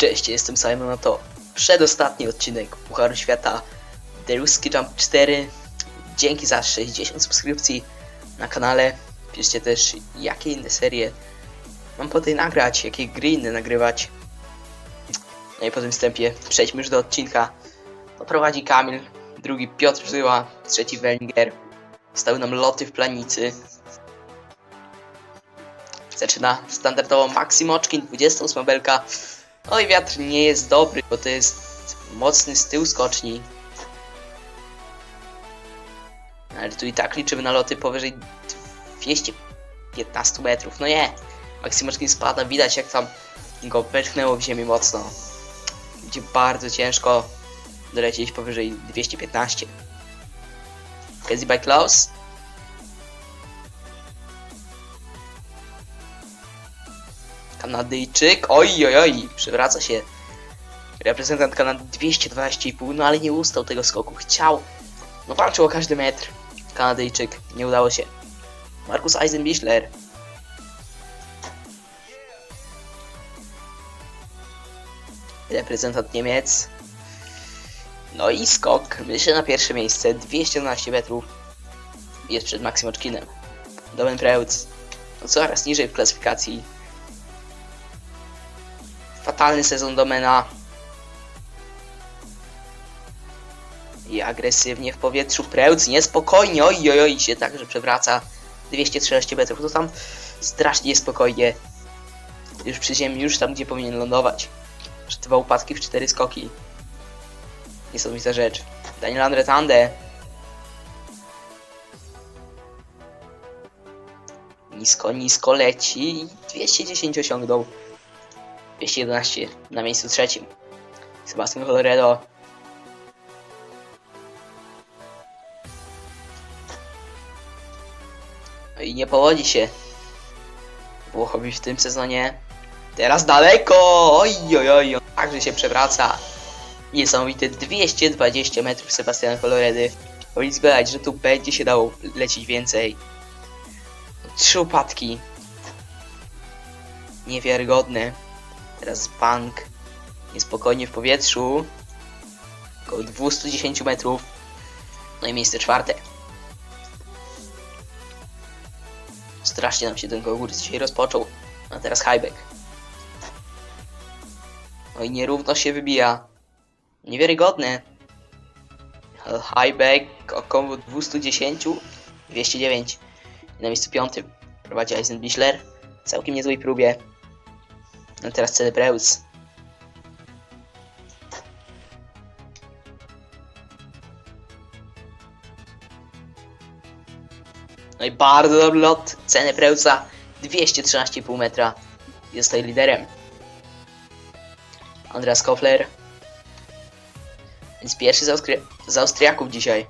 Cześć, jestem Simon, a to przedostatni odcinek Pucharu Świata The Ruski Jump 4. Dzięki za 60 subskrypcji na kanale. Piszcie też, jakie inne serie mam po tej nagrać, jakie gry inne nagrywać. No i po tym wstępie przejdźmy już do odcinka. To prowadzi Kamil, drugi Piotr Żyła, trzeci Wellinger. Stały nam loty w planicy. Zaczyna standardowo Maksimoczkin, 28 belka. Oj, wiatr nie jest dobry, bo to jest mocny z tyłu skoczni. Ale tu i tak liczymy na loty powyżej 215 metrów. No nie, Maksimoczkin spada, widać jak tam go wepchnęło w ziemię mocno. Będzie bardzo ciężko dolecieć powyżej 215. Casey by Klaus. Kanadyjczyk. Oj, oj, oj, przywraca się. Reprezentant Kanady 212,5, no ale nie ustał tego skoku. Chciał. No walczył o każdy metr. Kanadyjczyk. Nie udało się. Markus Eisenbichler. Reprezentant Niemiec. No i skok. Myślę na pierwsze miejsce. 212 metrów. Jest przed Maksimoczkinem. Domen Preutz. No coraz niżej w klasyfikacji. Fatalny sezon Domena. I agresywnie w powietrzu. Preutz niespokojnie. Oj, oj, oj, się także przewraca. 213 metrów. To tam strasznie niespokojnie. Już przy ziemi, już tam, gdzie powinien lądować. Dwa upadki w cztery skoki. Niesamowita rzecz. Daniel Andretande. Nisko, nisko leci. 210 osiągnął. 211 na miejscu trzecim. Sebastian Coloredo. No i nie powodzi się. Włochowi w tym sezonie. Teraz daleko! Oj, oj, oj, także się przewraca. Niesamowite 220 metrów Sebastiana Coloredy. Powinien zgadać, że tu będzie się dało lecieć więcej. Trzy upadki. Niewiarygodne. Teraz bank. Niespokojnie w powietrzu. Około 210 metrów. No i miejsce czwarte. Strasznie nam się ten konkurs dzisiaj rozpoczął. A teraz highback. No i nierówno się wybija. Niewiarygodne. Highback około 210. 209. I na miejscu piątym prowadzi Eisenbichler. Całkiem niezłej próbie. No teraz Celebreus. No i bardzo dobry lot ceny Preusa 213,5 metra. Jest tutaj liderem. Andreas Kofler. Więc pierwszy z, Austri- z Austriaków dzisiaj.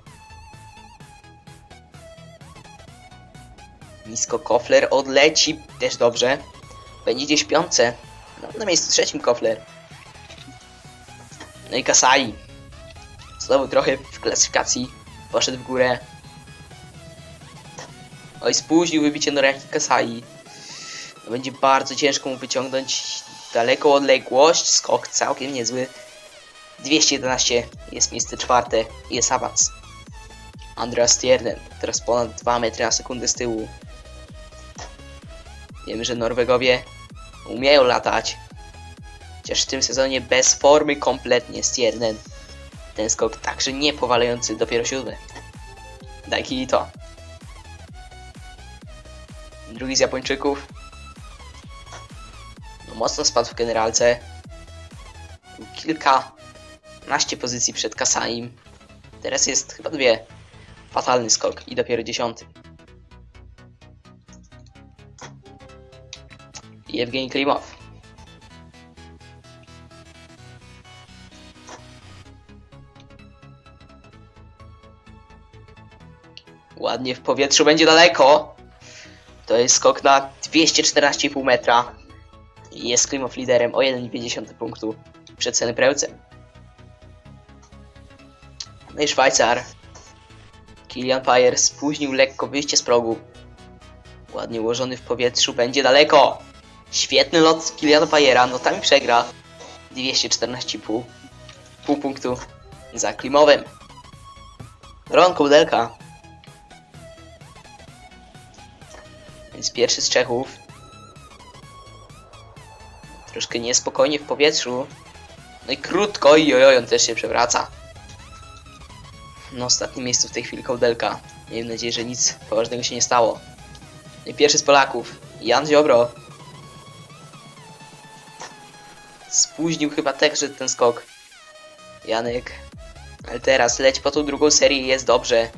Nisko Kofler odleci też dobrze. Będzie gdzieś w. No, na miejscu trzecim Kofler. No i Kasai. Znowu trochę w klasyfikacji poszedł w górę. Oj, spóźnił wybicie Noraki Kasai. No, będzie bardzo ciężko mu wyciągnąć daleką odległość. Skok całkiem niezły. 211 jest miejsce czwarte jest awans. Andreas Stierden, teraz ponad 2 metry na sekundę z tyłu. Wiemy, że Norwegowie umieją latać. Chociaż w tym sezonie bez formy kompletnie Stierden. Ten skok także nie powalający dopiero siódmy. Daiki to. Drugi z Japończyków. No, mocno spadł w generalce. Był Kilkanaście pozycji przed Kasaim. Teraz jest chyba dwie. Fatalny skok i dopiero dziesiąty. Evgeni Klimow. Ładnie w powietrzu, będzie daleko. To jest skok na 214,5 metra. Jest Klimow liderem o 1,5 punktu przed ceny Preucem. No i Szwajcar. Kilian Payer spóźnił lekko wyjście z progu. Ładnie ułożony w powietrzu, będzie daleko. Świetny lot Kiliana Payera, no tam przegra. 214,5 pół punktu za Klimowem. Ron Kołdelka. Więc pierwszy z Czechów. Troszkę niespokojnie w powietrzu. No i krótko, i ojoj, on też się przewraca. Na ostatnim miejscu w tej chwili Kołdelka. Miejmy nadzieję, że nic poważnego się nie stało. No i pierwszy z Polaków, Jan Ziobro. Spóźnił chyba także ten skok. Janek. Ale teraz leć po tą drugą serię jest dobrze.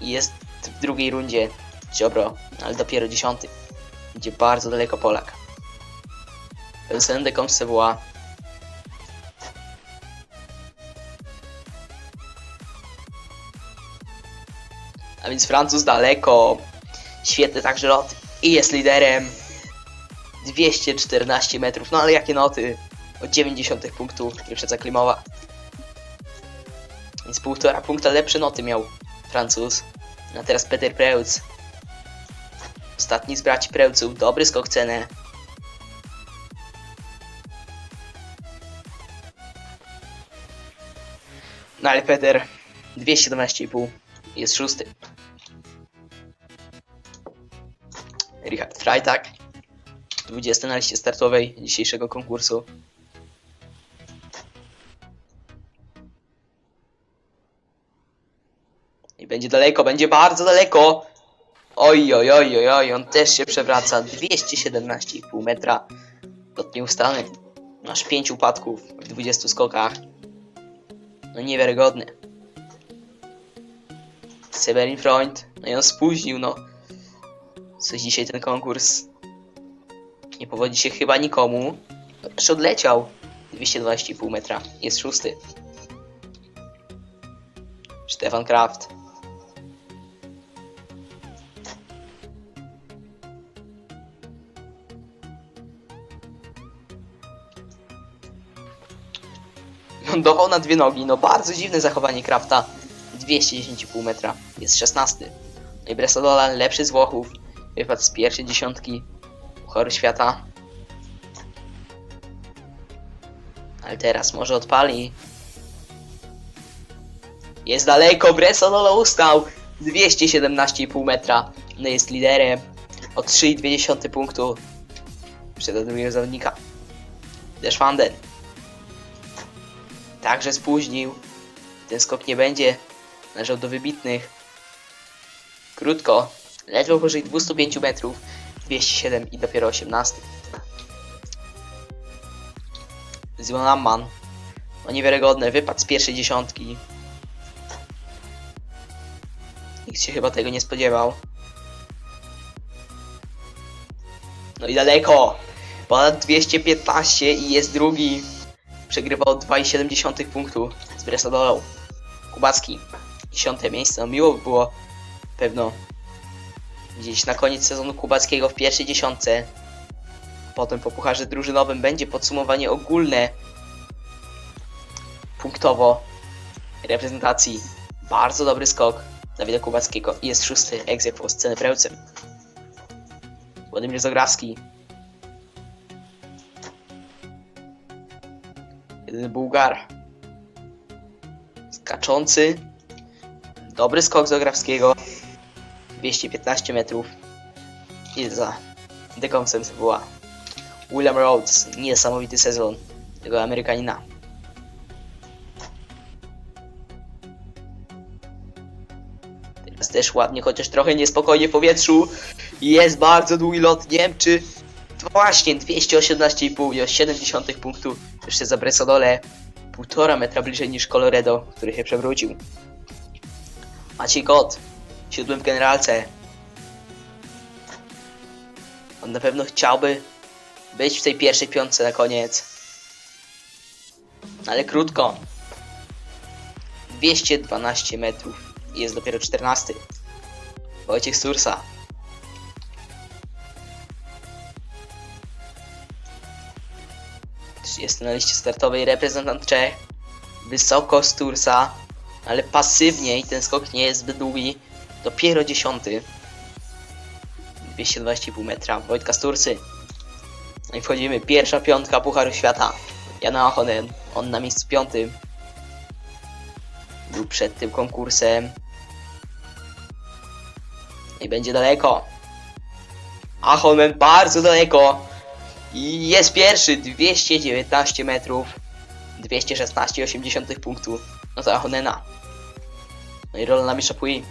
Jest w drugiej rundzie Ziobro, ale dopiero dziesiąty. Idzie bardzo daleko Polak. Vincent de Comcevoix. A więc Francuz daleko. Świetny także lot. I jest liderem. 214 metrów. No ale jakie noty? O 90 punktu wyprzedza Klimowa. Więc półtora punkta lepsze noty miał Francuz. A teraz Peter Preutz. Ostatni z braci Preuców. Dobry skok cenę. No ale Peter 217,5 jest szósty. Richard Freitag 20 na liście startowej dzisiejszego konkursu. Będzie daleko, będzie bardzo daleko. Oj, oj, oj, oj, oj, on też się przewraca. 217,5 metra. Lot nieustanny. Masz 5 upadków w 20 skokach. No niewiarygodny. Severin Freund. No i on spóźnił, no. Coś dzisiaj ten konkurs. Nie powodzi się chyba nikomu. Też odleciał. 220,5 metra. Jest szósty. Stefan Kraft. Lądował na dwie nogi. No bardzo dziwne zachowanie Krafta. 210,5 metra. Jest 16. No i Bresadola lepszy z Włochów. Wypadł z pierwszej dziesiątki Pucharu Świata. Ale teraz może odpali. Jest daleko, Bresadola ustał. 217,5 metra. No jest liderem. O 3,2 punktu. Przed drugiego zawodnika. Deschwanden. Także spóźnił. Ten skok nie będzie należał do wybitnych. Krótko, ledwo powyżej 205 metrów, 207 i dopiero 18. Zimon Amman. No niewiarygodne, wypadł z pierwszej dziesiątki. Nikt się chyba tego nie spodziewał. No i daleko! Ponad 215 i jest drugi. Przegrywał 2,7 punktu z Bresadolą. Kubacki, 10 miejsce. No miło by było pewno gdzieś na koniec sezonu Kubackiego w pierwszej dziesiątce. Potem po pucharze drużynowym będzie podsumowanie ogólne punktowo reprezentacji. Bardzo dobry skok Dawida Kubackiego jest szósty egzekwo z ceny Prełcem. Władimir. Jedyny Bułgar. Skaczący. Dobry skok Zagrawskiego. 215 metrów. I za dekonsem była William Rhodes. Niesamowity sezon tego Amerykanina. Teraz też ładnie, chociaż trochę niespokojnie w powietrzu. Jest bardzo długi lot. Nie wiem czy... Właśnie, 218,5 i o 70 punktu. Jeszcze za Bresodole. Półtora metra bliżej niż Coloredo, który się przewrócił. Maciej Kot, siódmym w generalce. On na pewno chciałby być w tej pierwszej piątce na koniec. Ale krótko. 212 metrów i jest dopiero 14. Wojciech Sursa. Jest na liście startowej reprezentant Czech. Wysoko z Tursa, ale pasywnie i ten skok nie jest zbyt długi. Dopiero 10. 220,5 metra. Wojtka z Tursy. No i wchodzimy. Pierwsza piątka Pucharu Świata. Jan Ahonen, on na miejscu piątym. Był przed tym konkursem. I będzie daleko. Ahonen bardzo daleko. I jest pierwszy, 219 metrów. 216,8 punktów. No to Ahonena. No i rola na mistrza Pui.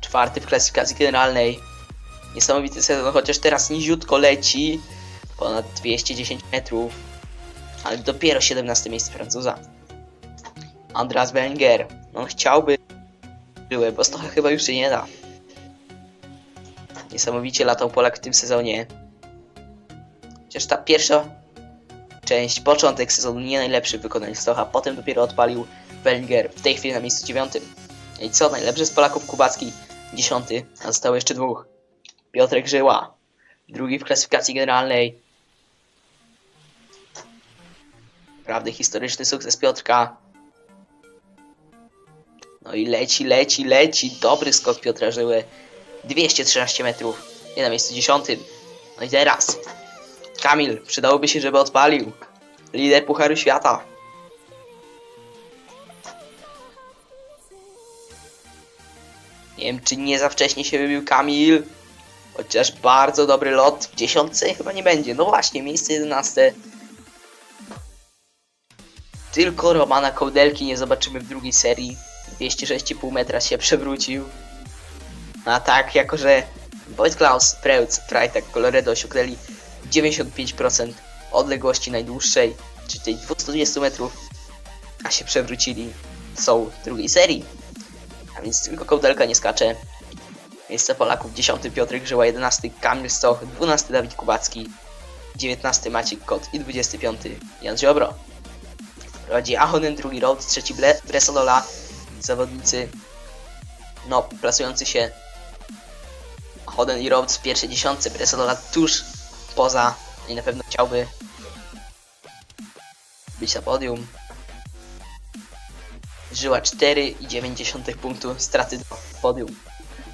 Czwarty w klasyfikacji generalnej. Niesamowity sezon, chociaż teraz niziutko leci. Ponad 210 metrów. Ale dopiero 17 miejsce Francuza. Andras Wenger. On chciałby, były, bo to chyba już się nie da. Niesamowicie latał Polak w tym sezonie. Chociaż ta pierwsza część, początek sezonu nie najlepszy w wykonaniu Stocha, potem dopiero odpalił Wenger, w tej chwili na miejscu dziewiątym. I co, najlepszy z Polaków Kubacki, dziesiąty, a zostało jeszcze dwóch. Piotrek Żyła, drugi w klasyfikacji generalnej. Naprawdę historyczny sukces Piotrka. No i leci, leci, leci. Dobry skok Piotra Żyły. 213 metrów. Nie na miejscu dziesiątym. No i teraz. Kamil, przydałoby się, żeby odpalił. Lider Pucharu Świata. Nie wiem, czy nie za wcześnie się wybił Kamil. Chociaż bardzo dobry lot. W dziesiątce chyba nie będzie. No właśnie, miejsce 11. Tylko Romana Kołdelki nie zobaczymy w drugiej serii. 206,5 metra się przewrócił. A tak, jako że Wojt Klaus, Preutz, Freitag, Coloredo osiągnęli 95% odległości najdłuższej, czyli tej 220 metrów, a się przewrócili, są drugiej serii. A więc tylko Kołdelka nie skacze. Miejsce Polaków 10 Piotr Grzyła, 11 Kamil Stoch, 12 Dawid Kubacki, 19 Maciek Kot i 25 Jan Ziobro. Prowadzi Ahonen, drugi Road, trzeci Bresolola, zawodnicy no, plasujący się Hoden i Rhodes w pierwszej dziesiątce, Bresolola tuż poza i na pewno chciałby być na podium. Żyła 4,9 punktu straty do podium.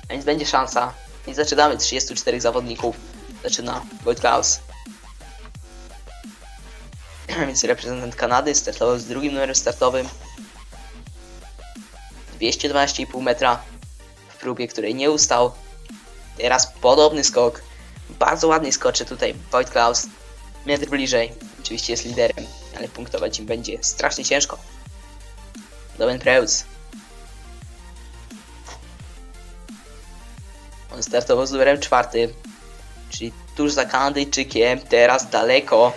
A więc będzie szansa. I zaczynamy 34 zawodników. Zaczyna Wojt Klaus. Więc reprezentant Kanady startował z drugim numerem startowym. 212,5 metra w próbie, której nie ustał. Teraz podobny skok. Bardzo ładnie skoczy tutaj Wojt Klaus. Metr bliżej. Oczywiście jest liderem, ale punktować im będzie strasznie ciężko. Domen Preus. On startował z numerem czwartym, czyli tuż za Kanadyjczykiem, teraz daleko.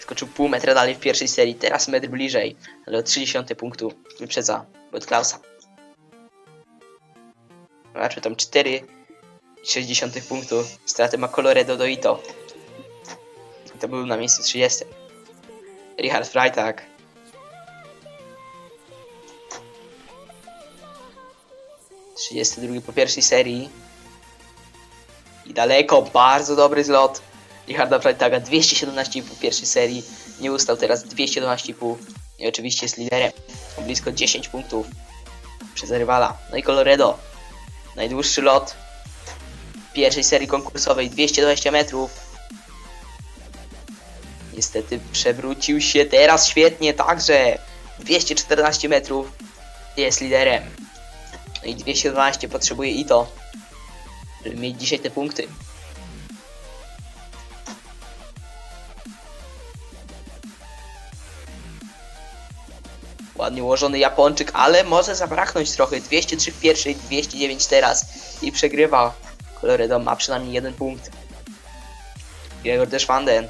Skoczył pół metra dalej w pierwszej serii, teraz metr bliżej, ale o 30 punktu wyprzedza Wojt Klausa. Zobaczmy tam 4,6 punktu. Straty ma Coloredo do Ito. To był na miejscu 30. Richard Freitag. Trzydziesty drugi po pierwszej serii. I daleko, bardzo dobry zlot. Richarda Freitaga 217,5 po pierwszej serii. Nie ustał teraz 212,5. I oczywiście jest liderem. O blisko 10 punktów przez rywala. No i Coloredo. Najdłuższy lot pierwszej serii konkursowej 220 metrów. Niestety przewrócił się teraz świetnie, także 214 metrów jest liderem. No i 212 potrzebuje i to, żeby mieć dzisiaj te punkty. Ładnie ułożony Japończyk, ale może zabraknąć trochę. 203 w pierwszej, 209 teraz i przegrywa. Coloredo ma przynajmniej jeden punkt. Gregor Deschwanden.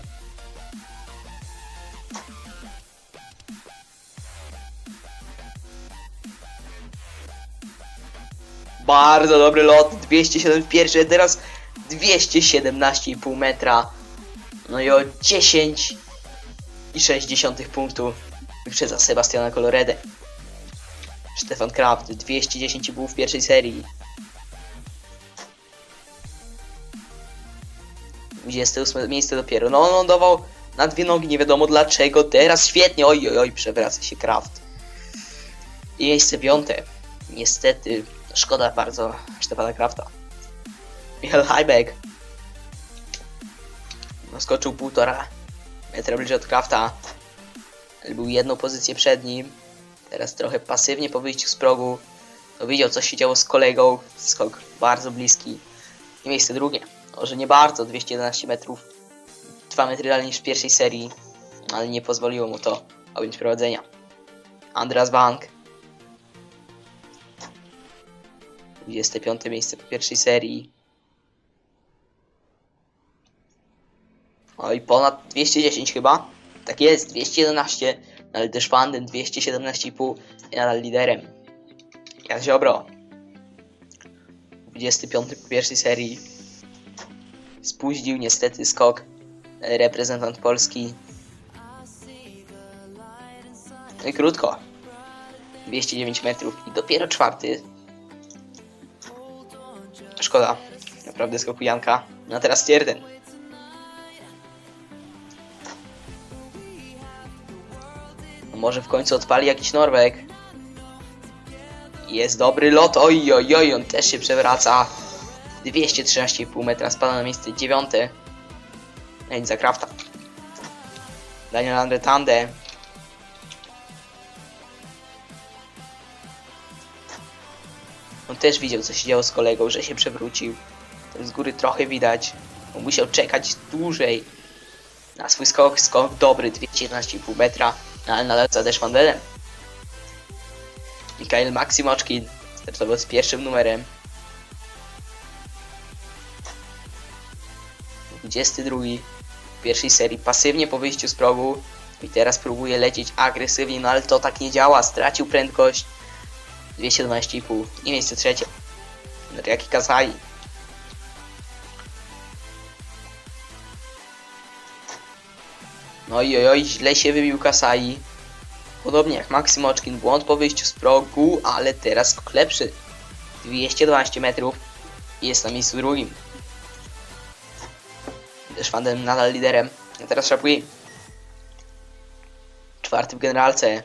Bardzo dobry lot, 207 w pierwszej, teraz 217,5 metra. No i o 10 i 60 punktów wyprzedza Sebastiana Coloredę. Stefan Kraft 210,5 w pierwszej serii. 28 miejsce dopiero. No on lądował na dwie nogi, nie wiadomo dlaczego. Teraz świetnie, oj oj oj, przewraca się Kraft. I miejsce piąte. Niestety, szkoda bardzo Stefana Krafta. Michael Heibeck. No, skoczył półtora metra bliżej od Krafta. Był jedną pozycję przed nim. Teraz trochę pasywnie po wyjściu z progu. To widział, co się działo z kolegą. Skok bardzo bliski. I miejsce drugie. Może nie bardzo, 211 metrów. 2 metry dalej niż w pierwszej serii. Ale nie pozwoliło mu to objąć prowadzenia. Andreas Bank. 25 miejsce po pierwszej serii. Oj, ponad 210 chyba. Tak jest, 211. Ale też Fanden 217,5 i nadal liderem. Jan Ziobro. 25 po pierwszej serii. Spóźnił niestety skok e, reprezentant Polski. I krótko. 209 metrów i dopiero czwarty. Szkoda. Naprawdę skoku Janka. No a teraz Tierden. No może w końcu odpali jakiś Norweg. Jest dobry lot. Oj, oj, oj, on też się przewraca. 213,5 metra spada na miejsce dziewiąte. No i za Krafta. Daniel Andre Tande. On też widział, co się działo z kolegą, że się przewrócił. Z góry trochę widać. On musiał czekać dłużej na swój skok. Skok dobry, 211,5 metra, ale nadal za Desz Vandelem. Mikael Maksimoczkin startował z pierwszym numerem. 22 w pierwszej serii pasywnie po wyjściu z progu. I teraz próbuje lecieć agresywnie, no ale to tak nie działa, stracił prędkość. 212,5 i miejsce trzecie. Riaki Kazai no i oj, oj, źle się wybił Kasai. Podobnie jak Maksimoczkin, błąd po wyjściu z progu, ale teraz lepszy 212 metrów i jest na miejscu drugim też Fandem nadal liderem. A teraz Szapui. Czwarty w generalce.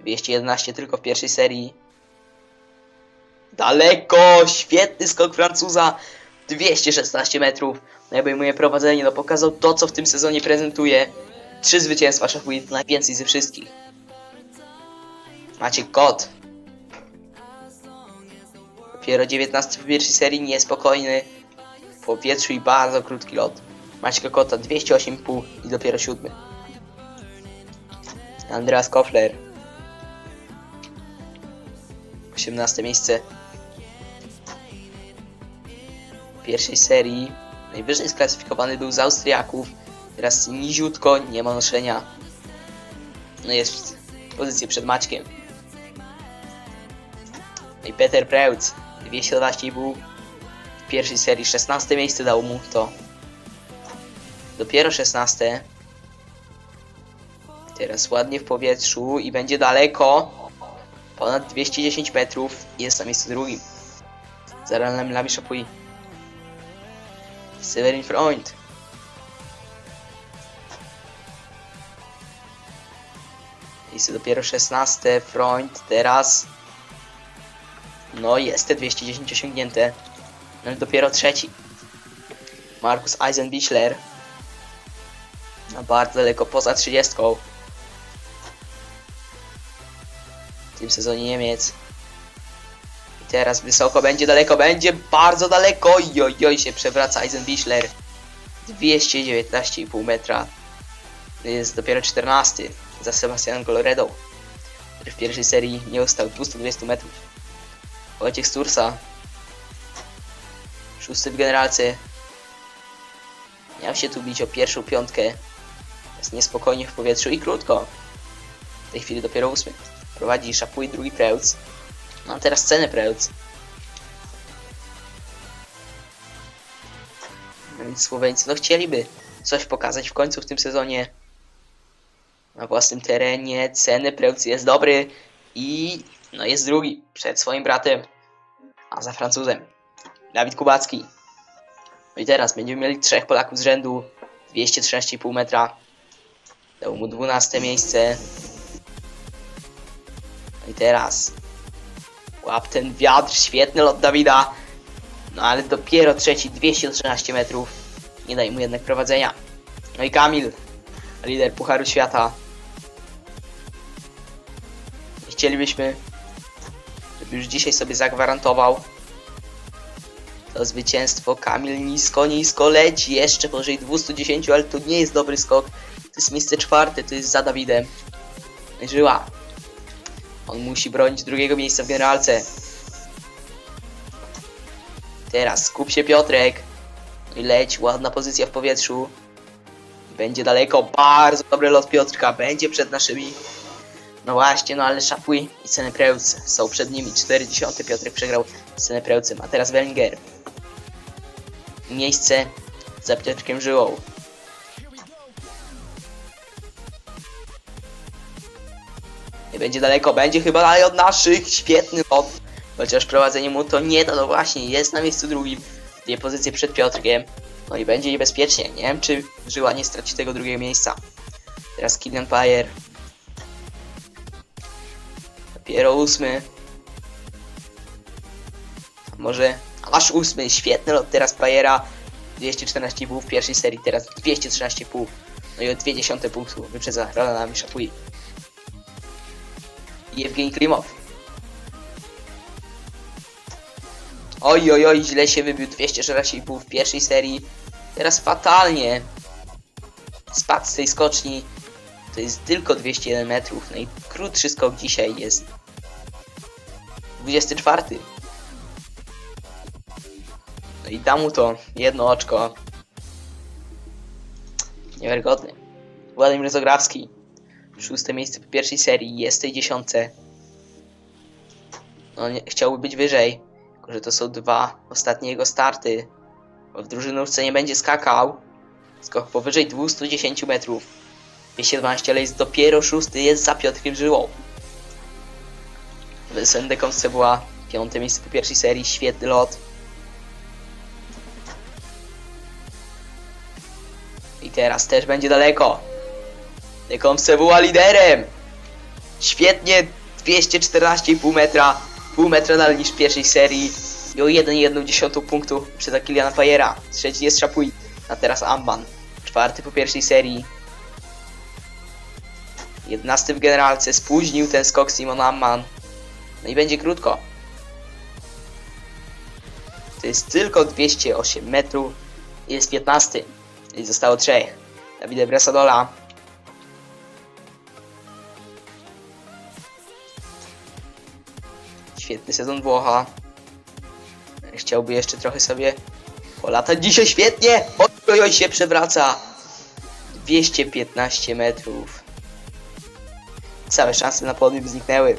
211 tylko w pierwszej serii. Daleko! Świetny skok Francuza. 216 metrów. No obejmuje prowadzenie. No pokazał to, co w tym sezonie prezentuje. Trzy zwycięstwa Szapui. Najwięcej ze wszystkich. Maciek Kot. Dopiero 19 w pierwszej serii. Niespokojny powietrzu i bardzo krótki lot. Maćka Kota 208,5 i dopiero siódmy. Andreas Kofler 18 miejsce pierwszej serii. Najwyżej sklasyfikowany był z Austriaków. Teraz niziutko, nie ma noszenia. No jest pozycję przed Maćkiem. No i Peter Preutz 212,5 w pierwszej serii 16 miejsce dało mu to. Dopiero 16. Teraz ładnie w powietrzu i będzie daleko. Ponad 210 metrów jest na miejscu drugim. Za Ranem Lami. Severin Freund. Jest dopiero 16. Freund teraz. No jest te 210 osiągnięte. Dopiero trzeci. Markus Eisenbichler. Na bardzo daleko poza 30. W tym sezonie Niemiec. I teraz wysoko będzie, daleko będzie, bardzo daleko. Joj, się przewraca Eisenbichler. 219,5 metra. Jest dopiero 14 za Sebastianem Coloredo. który w pierwszej serii nie ustał 220 metrów. Wojciech Stursa Szósty w generalce. Miał się tu bić o pierwszą piątkę. Jest niespokojnie w powietrzu i krótko. W tej chwili dopiero ósmy. Prowadzi Szapuj drugi Preutz. No a teraz cenę Preutz. No więc Słoweńcy no chcieliby coś pokazać w końcu w tym sezonie. Na własnym terenie. Ceny Preutz jest dobry. I no jest drugi przed swoim bratem. A za Francuzem. Dawid Kubacki. No i teraz będziemy mieli trzech Polaków z rzędu. 213,5 metra. Dał mu 12 miejsce. No i teraz. Łap ten wiatr. Świetny lot Dawida. No ale dopiero trzeci 213 metrów. Nie daj mu jednak prowadzenia. No i Kamil, lider Pucharu Świata. Chcielibyśmy, żeby już dzisiaj sobie zagwarantował to zwycięstwo. Kamil nisko, nisko leci, jeszcze powyżej 210, ale to nie jest dobry skok. To jest miejsce czwarte, to jest za Dawidem. Żyła. On musi bronić drugiego miejsca w generalce. Teraz skup się Piotrek. I leć, ładna pozycja w powietrzu. Będzie daleko, bardzo dobry lot Piotrka, będzie przed naszymi. No właśnie, no ale Szapuj i Cenepreus są przed nimi. 40 Piotrek przegrał z Cenepreucem, a teraz Wellinger. Miejsce za Piotrkiem Żyłą. Nie będzie daleko, będzie chyba dalej od naszych. Świetny lot. Chociaż prowadzenie mu to nie da, no właśnie, jest na miejscu drugim. Dwie pozycje przed Piotrkiem. No i będzie niebezpiecznie. Nie wiem, czy Żyła nie straci tego drugiego miejsca. Teraz Kilian Pajer. Dopiero ósmy. Może aż ósmy. Świetny lot teraz Pajera. 214,5 w pierwszej serii, teraz 213,5. No i o 0,2 punktu wyprzedza Rolana Miszapui. I Evgeni Klimow. Oj, oj, oj, źle się wybił 214,5 w pierwszej serii. Teraz fatalnie. Spadł z tej skoczni. To jest tylko 201 metrów. Najkrótszy skok dzisiaj jest 24. No i da mu to jedno oczko. Niewiarygodny. Władimir Zograwski. Szóste miejsce po pierwszej serii. Jest w tej dziesiątce. No nie, chciałby być wyżej. Tylko, że to są dwa ostatnie jego starty. Bo w drużynówce nie będzie skakał. Skok powyżej 210 metrów. 212, ale jest dopiero szósty, jest za Piotrkiem Żyłą. Vincent de Comce była piąte miejsce po pierwszej serii, świetny lot. Teraz też będzie daleko. De Comce była liderem. Świetnie, 214,5 metra. Pół metra dalej niż w pierwszej serii. I o 1,1 punktu przed Kiliana Pajera. Trzeci jest Szapuj, a teraz Amban. Czwarty po pierwszej serii. 11 w generalce, spóźnił ten skok Simon Amman. No i będzie krótko. To jest tylko 208 metrów. Jest 15. I zostało 3. Davide Bresadola. Świetny sezon Włocha. Chciałby jeszcze trochę sobie polatać. Dzisiaj świetnie! Oj, oj, oj się przewraca. 215 metrów. Całe szanse na podium zniknęły.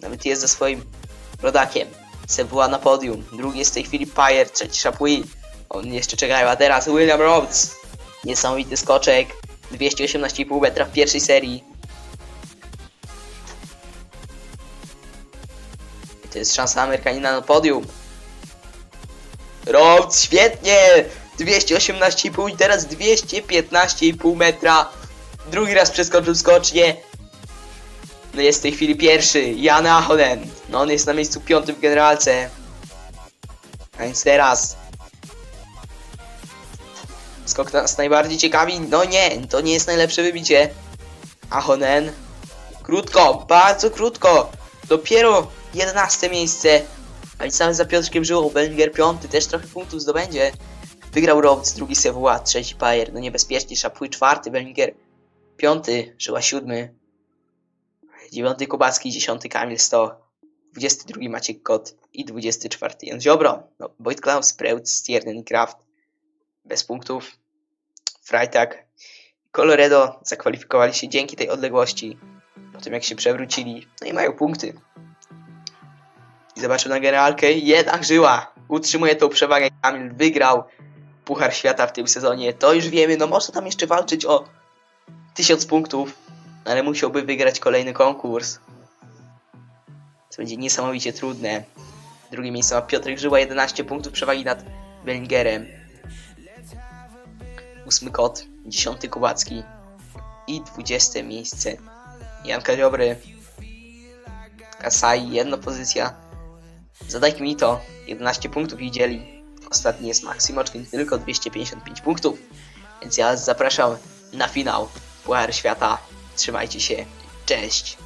Nawet jest za swoim rodakiem. Sebuła na podium. Drugi jest w tej chwili Pajer, trzeci Chapuis. Oni jeszcze czekają, a teraz William Rhodes. Niesamowity skoczek. 218,5 metra w pierwszej serii. I to jest szansa Amerykanina na podium. Rhodes, świetnie! 218,5 i teraz 215,5 metra. Drugi raz przeskoczył skocznie. No jest w tej chwili pierwszy, Jan Ahonen. No on jest na miejscu piątym w generalce. A więc teraz. Skok nas najbardziej ciekawi. No nie, to nie jest najlepsze wybicie. Ahonen. Krótko, bardzo krótko. Dopiero 11 miejsce. A same za Piotrkiem Żyłą. Bellinger piąty, też trochę punktów zdobędzie. Wygrał Rhodes, drugi Sewła, trzeci Pajer. No niebezpiecznie, Szapuj czwarty, Bellinger piąty, Żyła siódmy. Dziewiąty Kubacki, dziesiąty Kamil Sto, 22 Maciek Kot i 24 Jan Ziobro. No, Wojt Klaus, Preutz, Stiernen Kraft bez punktów. Freitag Colorado zakwalifikowali się dzięki tej odległości. Po tym jak się przewrócili, no i mają punkty. I zobaczę na generalkę, jednak żyła. Utrzymuje tą przewagę. Kamil wygrał Puchar Świata w tym sezonie. To już wiemy, no można tam jeszcze walczyć o 1000 punktów ale musiałby wygrać kolejny konkurs. Co będzie niesamowicie trudne. Drugie miejsce ma Piotrek Żyła, 11 punktów przewagi nad Bellingerem. Ósmy kot, dziesiąty Kubacki i 20 miejsce Janka Dziobry. Kasai, jedna pozycja. Zadaj mi to. 11 punktów i dzieli. Ostatni jest Maksimoczkin, tylko 255 punktów. Więc ja zapraszam na finał Puchar Świata. Trzymajcie się. Cześć.